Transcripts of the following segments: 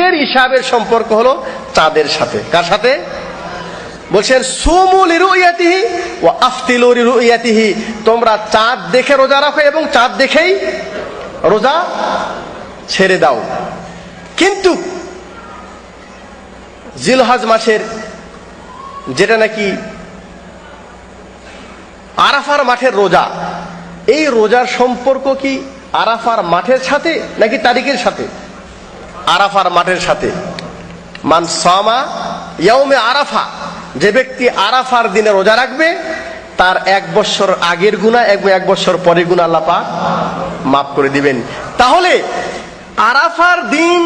এর হিসাবের সম্পর্ক হলো চাঁদের সাথে। কার সাথে? বলছেন সুমুল রুইয়াতিহি ও আফতিলু রুইয়াতিহি তোমরা চাঁদ দেখে রোজা রাখো এবং চাঁদ দেখেই রোজা ছেড়ে দাও। কিন্তু জিলহাজ মাসের যেটা নাকি আরাফার মাঠের রোজা, এই রোজার সম্পর্ক কি আরাফার মাঠের সাথে নাকি তারিখের সাথে? আরাফার মাঠের সাথে। মান সামা ইয়াউমে আরাফা, যে ব্যক্তি আরাফার দিনে রোজা রাখবে, তার এক বছর আগের গুণা এবং এক বছর পরের গুণা আল্লাহ পাক মাফ করে দিবেন। তাহলে আরাফার দিন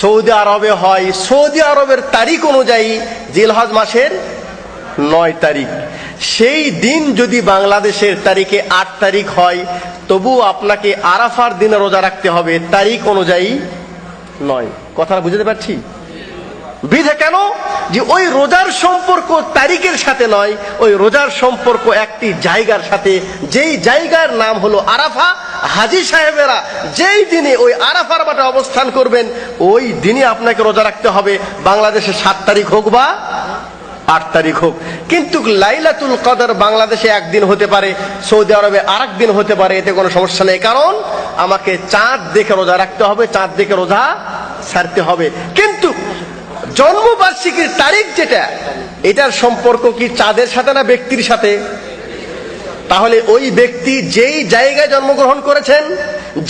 সৌদি আরবে হয়। সৌদি আরবের তারিখ অনুযায়ী জিলহজ মাসের নয় তারিখ। সেই দিন যদি বাংলাদেশের তারিখে আট তারিখ হয় তবু আপনাকে আরাফার দিনে রোজা রাখতে হবে। তারিখ অনুযায়ী নয়। কথাটা বুঝতে পারছি? বিধে কেন? যে ওই রোজার সম্পর্ক তারিখের সাথে নয়, ওই রোজার সম্পর্ক একটি জায়গার সাথে। যেই জায়গার নাম হলো আরাফা, হাজি সাহেবেরা যেই দিনে ওই আরাফার বাটে অবস্থান করবেন, ওই দিনে আপনাকে রোজা রাখতে হবে। বাংলাদেশে সাত তারিখ হোক বা আট তারিখ হোক। কিন্তু লাইলাতুল কদর বাংলাদেশে একদিন হতে পারে, সৌদি আরবে আর দিন হতে পারে, এতে কোনো সমস্যা নেই। কারণ আমাকে চাঁদ দেখে রোজা রাখতে হবে, চাঁদ দেখে রোজা ছাড়তে হবে। কিন্তু জন্মবার্ষিকীর তারিখ যেটা, এটার সম্পর্ক কি চাঁদের সাথে না ব্যক্তির সাথে? তাহলে ওই ব্যক্তি যেই জায়গায় জন্মগ্রহণ করেছেন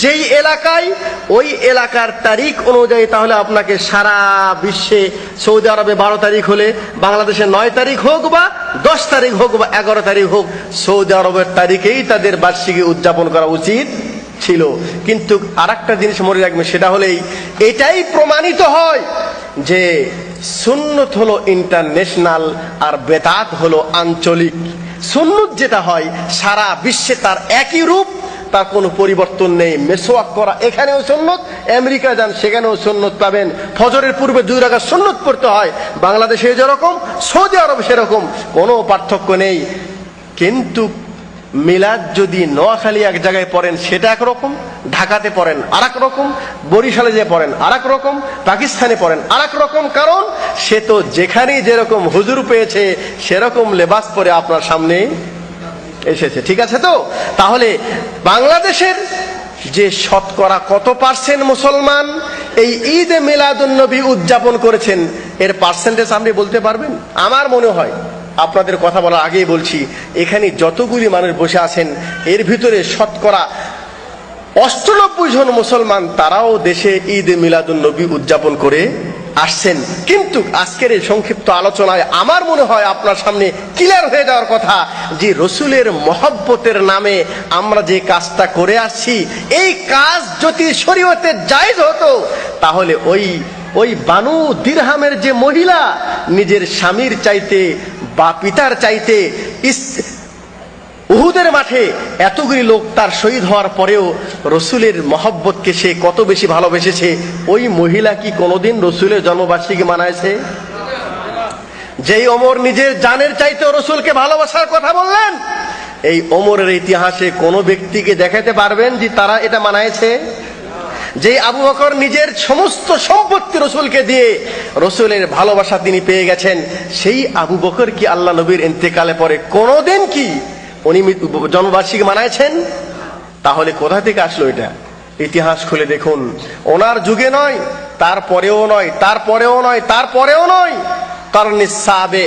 যেই এলাকায়, ওই এলাকার তারিখ অনুযায়ী তাহলে আপনাকে সারা বিশ্বে সৌদি আরবে বারো তারিখ হলে, বাংলাদেশে নয় তারিখ হোক বা দশ তারিখ হোক বা এগারো তারিখ হোক, সৌদি আরবের তারিখেই তাদের বার্ষিকী উদযাপন করা উচিত ছিল। কিন্তু আর একটা জিনিস মনে রাখবে সেটা হলেই এটাই প্রমাণিত হয় যে সুন্নত হলো ইন্টারন্যাশনাল আর বেদাত হলো আঞ্চলিক। সুন্নত যেটা হয়, সারা বিশ্বে তার একই রূপ তার কোনো পরিবর্তন নেই। মেসোয়াক করা এখানেও সুন্নত আমেরিকা যান সেখানেও সুন্নত পাবেন। ফজরের পূর্বে দুই রাখা সুন্নত পড়তে হয়। বাংলাদেশে যেরকম, সৌদি আরব সেরকম, কোনো পার্থক্য নেই। কিন্তু মিলাদ যদি নোয়াখালী এক জায়গায় পড়েন, সেটা একরকম, ঢাকাতে পড়েন আর রকম বরিশালে যে পড়েন আর রকম পাকিস্তানে পড়েন আর রকম কারণ সে তো যেখানেই যেরকম হুজুর পেয়েছে, সেরকম লেবাস পরে আপনার সামনে এসেছে। ঠিক আছে তো? তাহলে বাংলাদেশের যে শতকরা কত পার্সেন্ট মুসলমান এই ঈদ মিলাদুন নবী উদযাপন করেছেন, এর পার্সেন্টেজ আপনি বলতে পারবেন? আমার মনে হয়, আপনাদের কথা বলার আগেই বলছি, এখানে যতগুলি মানুষ বসে আছেন, এর ভিতরে শতকরা অষ্টানব্বই জন মুসলমান, তারাও দেশে ঈদ মিলাদুন নবী উদযাপন করে আসছেন। কিন্তু আজকের এই সংক্ষিপ্ত আলোচনায় আমার মনে হয় আপনার সামনে ক্লিয়ার হয়ে যাওয়ার কথা যে রসুলের মহব্বতের নামে আমরা যে কাজটা করে আসছি, এই কাজ যদি শরীয়তে জায়েজ হতো, তাহলে ওই ওই বানু দিরহামের যে মহিলা, নিজের স্বামীর চাইতে বা পিতার চাইতে উহুদের মাঠে এতগুলি লোক তার শহীদ হওয়ার পরেও রসুলের মহব্বতকে সে কত বেশি ভালোবেসেছে? ওই মহিলা কি কোনোদিন রসুলের জন্মবার্ষিকী মানায়ছে যেই অমর নিজের জানের চাইতে রসুলকে ভালোবাসার কথা বললেন, এই অমরের ইতিহাসে কোনো ব্যক্তিকে দেখাতে পারবেন যে তারা এটা মানায়ছে যে আবু বকর নিজের সমস্ত সম্পত্তি রসুলকে দিয়ে রসুলের ভালোবাসা তিনি পেয়ে গেছেন, সেই আবু বকর কি আল্লাহ নবীর ইন্তেকালে পরে কোনোদিন কি উনি জন্মবার্ষিকী মানায়ছেন তাহলে কোথা থেকে আসলো এটা? ইতিহাস খুলে দেখুন। ওনার যুগে নয়, তারপরেও নয় তারপরেও নয় তারপরেও নয়। কারণ সাবে